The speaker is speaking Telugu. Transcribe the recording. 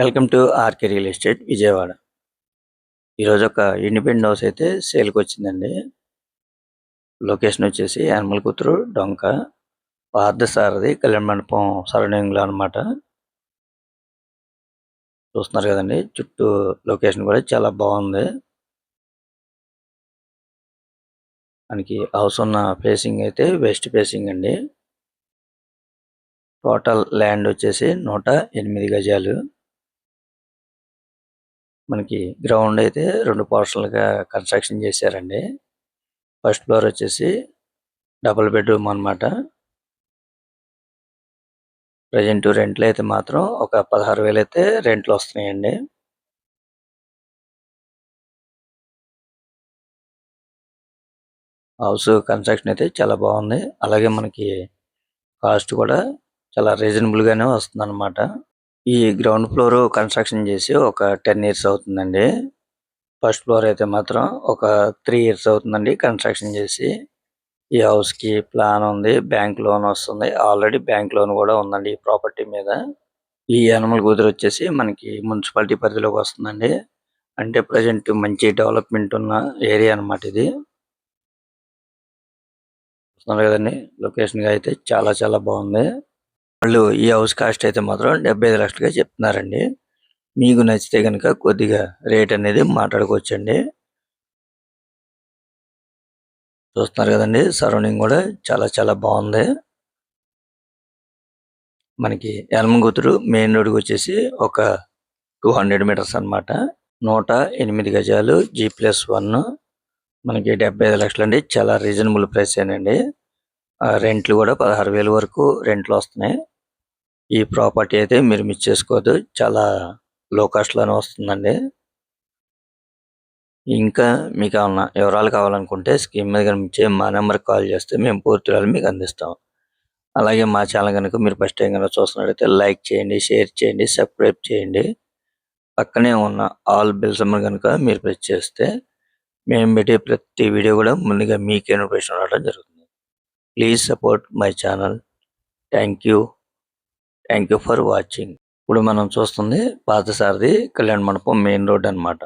Welcome to RK real estate Vijayawada. ఈరోజు ఒక ఇండిపెండెంట్ హౌస్ అయితే సేల్కి వచ్చిందండి. లొకేషన్ వచ్చేసి యానిమల్ కూతురు డొంక పార్థ సారథి కళ్యాణ మండపం సరౌండింగ్లో అనమాట చూస్తున్నారు కదండి చుట్టూ లొకేషన్ కూడా చాలా బాగుంది. మనకి హౌస్ ఉన్న ఫేసింగ్ అయితే వెస్ట్ ఫేసింగ్ అండి. టోటల్ ల్యాండ్ వచ్చేసి నూట ఎనిమిది గజాలు. మనకి గ్రౌండ్ అయితే రెండు పోర్షన్లుగా కన్స్ట్రక్షన్ చేశారండి. ఫస్ట్ ఫ్లోర్ వచ్చేసి డబుల్ బెడ్రూమ్ అన్నమాట. ప్రజెంట్ రెంట్లు అయితే మాత్రం ఒక పదహారు వేలు అయితే రెంట్లు వస్తున్నాయండి. హౌస్ కన్స్ట్రక్షన్ అయితే చాలా బాగుంది. అలాగే మనకి కాస్ట్ కూడా చాలా రీజనబుల్ గానే వస్తుంది అనమాట ఈ గ్రౌండ్ ఫ్లోర్ కన్స్ట్రక్షన్ చేసి ఒక టెన్ ఇయర్స్ అవుతుందండి. ఫస్ట్ ఫ్లోర్ అయితే మాత్రం ఒక త్రీ ఇయర్స్ అవుతుందండి కన్స్ట్రక్షన్ చేసి. ఈ హౌస్కి ప్లాన్ ఉంది బ్యాంక్ లోన్ వస్తుంది. ఆల్రెడీ బ్యాంక్ లోన్ కూడా ఉందండి ఈ ప్రాపర్టీ మీద. ఈ యానిమల్ కూతురు వచ్చేసి మనకి మున్సిపాలిటీ పరిధిలోకి వస్తుందండి. అంటే ప్రజెంట్ మంచి డెవలప్మెంట్ ఉన్న ఏరియా అన్నమాట ఇది. చూస్తున్నారు కదండి లొకేషన్గా అయితే చాలా చాలా బాగుంది. వాళ్ళు ఈ హౌస్ కాస్ట్ అయితే మాత్రం డెబ్బై ఐదు లక్షలుగా చెప్తున్నారండి. మీకు నచ్చితే కనుక కొద్దిగా రేట్ అనేది మాట్లాడుకోవచ్చండి. చూస్తున్నారు కదండి సరౌండింగ్ కూడా చాలా చాలా బాగుంది. మనకి ఎలమగుతురు మెయిన్ రోడ్కి వచ్చేసి ఒక టూ హండ్రెడ్ మీటర్స్ అన్నమాట. నూట ఎనిమిది గజాలు జీ ప్లస్ వన్ మనకి డెబ్బై ఐదు లక్షలు అండి చాలా రీజనబుల్ ప్రైస్ ఏనండి. రెంట్లు కూడా పదహారు వేలు వరకు రెంట్లు వస్తున్నాయి. ఈ ప్రాపర్టీ అయితే మీరు మిస్ చేసుకోవద్దు. చాలా లో కాస్ట్లోనే వస్తుందండి. ఇంకా మీకు ఏమన్నా వివరాలు కావాలనుకుంటే స్కీమ్ మీద కనిపించే మా నెంబర్కి కాల్ చేస్తే మేము పూర్తి వివరాలు మీకు అందిస్తాం. అలాగే మా ఛానల్ కనుక మీరు ఫస్ట్ టైం కనుక చూస్తున్నట్లయితే లైక్ చేయండి షేర్ చేయండి సబ్స్క్రైబ్ చేయండి. పక్కనే ఉన్న ఆల్ బిల్స్ సమ్మర్ కనుక మీరు ప్రెస్ చేస్తే మేము పెట్టే ప్రతి వీడియో కూడా ముందుగా మీకే నోటిఫికేషన్ రావడం జరుగుతుంది. Please support my channel thank you thank you for watching. ఇప్పుడు మనం చూస్తుంది పాత పాతసారథి కళ్యాణ మండపం మెయిన్ రోడ్ అన్నమాట.